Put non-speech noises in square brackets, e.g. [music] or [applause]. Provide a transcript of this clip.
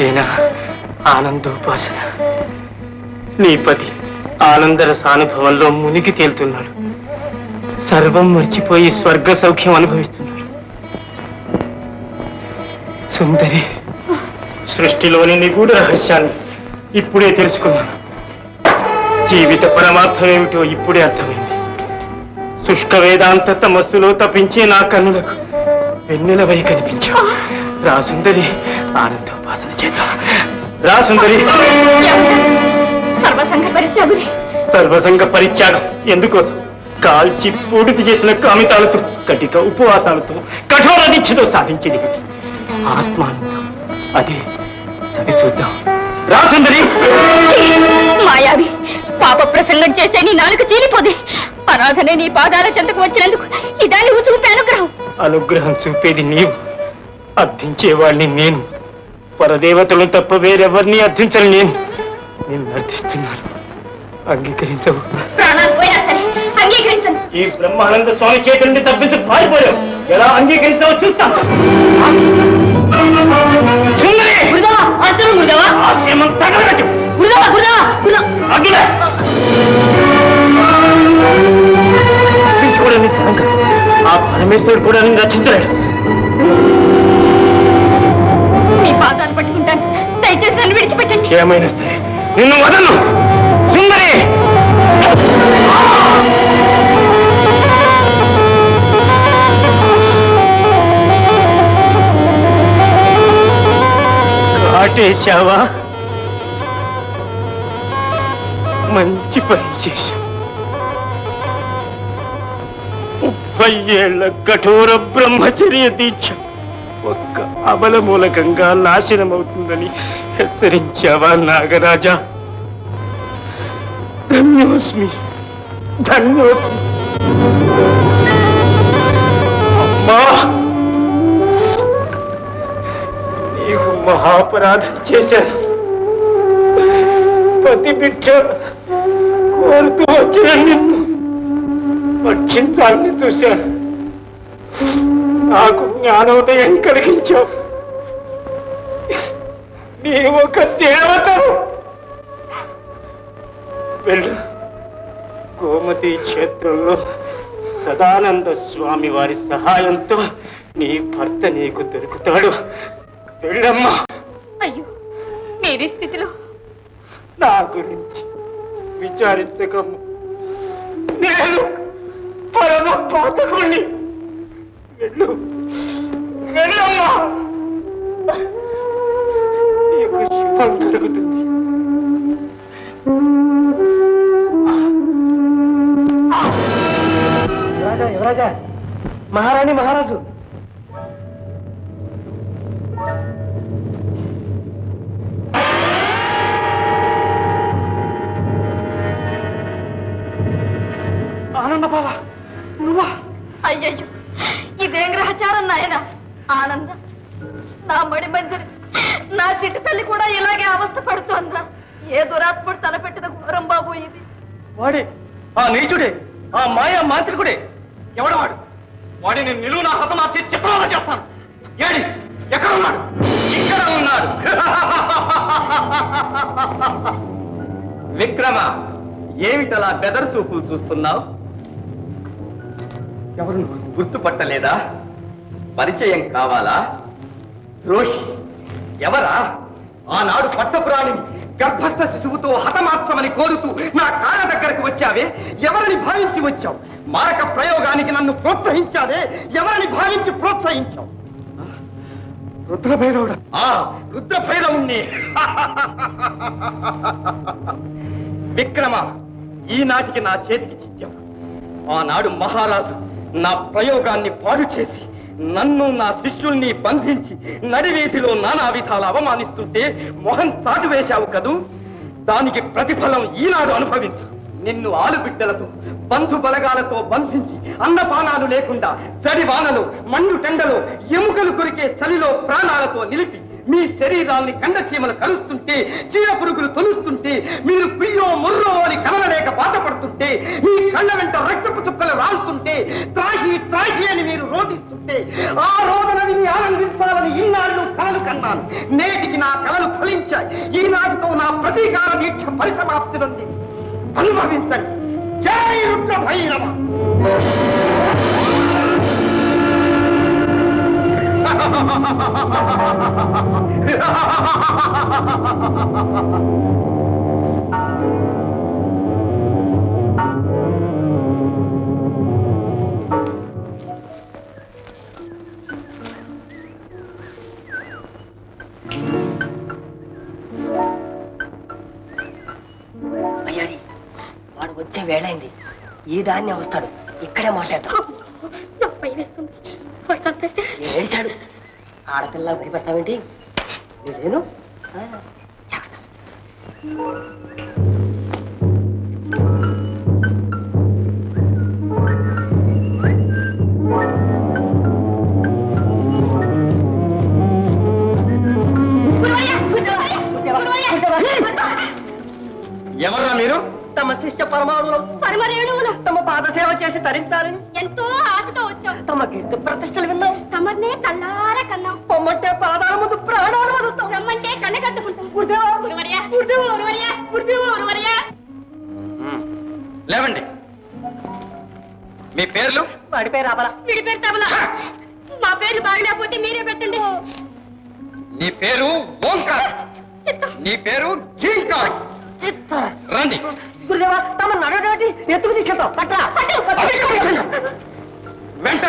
ఇదేనా ఆనందోపాసన? నీ పతి ఆనందర సానుభవంలో మునిగి తేలుతున్నాడు. సర్వం మర్చిపోయి స్వర్గ సౌఖ్యం అనుభవిస్తున్నాడు. సుందరి సృష్టిలోని నిగూఢ రహస్యాన్ని ఇప్పుడే తెలుసుకున్నాను. జీవిత పరమార్థం ఏమిటో ఇప్పుడే అర్థమైంది. శుష్క వేదాంత తమస్సులో తప్పించే నా కన్నులకు వెన్నెలవై కనిపించావు. రా సుందరి. ఆనందోపాసన చేద్దాం. రా సుందరి. సర్వసంగ పరిత్యాగుని సర్వసంగ పరిత్యాగం. ఎందుకోసం? కాల్చి పూడితి చేసిన కామితాలతో కటిక ఉపవాసాలతో కఠోర దీక్షతో సాధించింది. ఆత్మానందం. అదే సరి చూద్దాం. రా సుందరి. మాయావి పాప ప్రసంగం చేసే నీ నాలుగు చీలిపోది. అనాథనే నీ పాదాల చెంతకు వచ్చినందుకు ఇదా నువ్వు చూపే అనుగ్రహం. అనుగ్రహం చూపేది నీవు. అర్థించేవాడిని నేను. పరదేవతలను తప్ప వేరెవరిని అర్థించను నేను. నేను అర్థిస్తున్నాను. అంగీకరించవు. ఈ బ్రహ్మానంద స్వామి చేతి నుండి తప్పించి పారిపోయావు. ఎలా అంగీకరించావో చూస్తాం. సుందరి! గురుదేవా అర్జును గురుదేవా? ఆశ్రమం దయచేసి నన్ను విడిచిపెట్టండి. ఏమైనా సరే. నిన్ను వదలను. సుందరి! కాటేశావా మంచి పని చేశావు. ముప్పై ఏళ్ళ కఠోర బ్రహ్మచర్య దీక్ష. ఒక్క అబల మూలకంగా నాశనమవుతుందని హెచ్చరించావా నాగరాజా? ధన్యోస్మి ధన్యోస్మి. అమ్మా! నీకు మహాపరాధం చేశాను పతి బిడ్డ కోరుతూ వచ్చిన నిన్ను రక్షించాలని చూశాను. నాకు జ్ఞానోదయం కలిగించావు. నీ ఒక దేవతను వెళ్ళు. గోమతి క్షేత్రంలో సదానంద స్వామి వారి సహాయంతో నీ భర్త నీకు దొరుకుతాడు. వెళ్ళమ్మా. అయ్యో మీరి స్థితిలో. నా గురించి విచారించకము నేను పరమ పాతకుణ్ణి వెళ్ళు. మహారాణి మహారాజు. ఆనంద బాబా నువ్వా? అయ్యయ్యో ఇదేం గ్రహచారం నాయన? ఆనంద నా మడి మందిరి నా చిట్టి తల్లి కూడా ఇలాగే అవస్థ పడుతోందా? ఏ దురాత్ముడు తలపెట్టిన ఘోరం బాబు ఇది? వాడే ఆ నీచుడే ఆ మాయా మాంత్రికుడే ఎవడవాడు? వాడిని నిలువు నా హతమార్చి చిత్రాలు చేస్తాను. ఏడి ఎక్కడ ఉన్నాడు? ఇక్కడ ఉన్నాడు. [laughs] విక్రమ ఏమిటలా బెదర్ చూపులు చూస్తున్నావు? ఎవరు? గుర్తుపట్టలేదా? పరిచయం కావాలా? రోషి ఎవరా? ఆనాడు పట్టపురాణిని గర్భస్థ శిశువుతో హతమార్చమని కోరుతూ నా కాళ్ళ దగ్గరకు వచ్చావే? ఎవరిని భావించి వచ్చావు? మారక ప్రయోగానికి నన్ను ప్రోత్సహించావే? ఎవరిని భావించి ప్రోత్సహించావు? రుద్రభైరవుడు. ఆ రుద్రభైరవుణ్ణి. [laughs] విక్రమ ఈనాటికి నా చేతికి చిత్యం ఆనాడు మహారాజు నా ప్రయోగాన్ని పాడు చేసి నన్ను నా శిష్యుల్ని బంధించి నడివీధిలో నానా విధాలు అవమానిస్తుంటే మొహం చాటు వేశావు కదూ? దానికి ప్రతిఫలం ఈనాడు అనుభవించు. నిన్ను ఆలుబిడ్డలతో బంధు బలగాలతో బంధించి అన్నపానాలు లేకుండా చడి వానలో మండు టెండలో ఎముకలు కొరికే చలిలో ప్రాణాలతో నిలిపి మీ శరీరాల్ని కండచీమలు కలుస్తుంటే చీర పురుగులు తొలుస్తుంటే మీరు పియ్యో ముర్రో అని కలలలేక బాధపడుతుంటే మీ కళ్ళ వెంట రక్తపు చుక్కలు రాలుతుంటే త్రాగి త్రాగి అని మీరు రోధిస్తుంటే ఆ రోదన విని ఆనందించాలని ఈనాళ్ళు కలలు కన్నాను. నేటికి నా కలలు ఫలించాయి. ఈనాటితో నా ప్రతీకార దీక్ష పరిసమాప్తి ఉంది అనుభవించండి. జై రుద్ర భైరవ. అయ్యారి [laughs] వచ్చే వేళైంది. ఈ దాన్నే వస్తాడు. ఇక్కడే మాట్లాడతాం. నాకు భయం వేస్తుంది వాడు చంపేస్తే? ఏడిచాడు? ఆడపిల్ల భయపెడతావేంటి నేను. ఎవర్రా మీరు? తమ శిష్య పరమాణులు పరమరేణువులు తమ పాద సేవ చేసి తరించాలని ఎంతో ఆశతో వచ్చాం తమ కీర్తి ప్రతిష్టలు విన్నాం తమర్నే కళ్ళారా కన్నాం పొమ్మంటే పాదాల ముందు ప్రాణాలు వదులుతాం రమ్మంటే లేవండి. మీ పేర్లు? వాడి పేరు అబల వీడి పేరు తబల. మా పేర్లు బాగలేకపోతే మీరే పెట్టండి. నీ పేరు ఓంకార్. నీ పేరు చిత్త. రండి. గురుదేవా తమ నడవటి ఎత్తుకు తీసుకెళ్తాం పట్రా. వెంట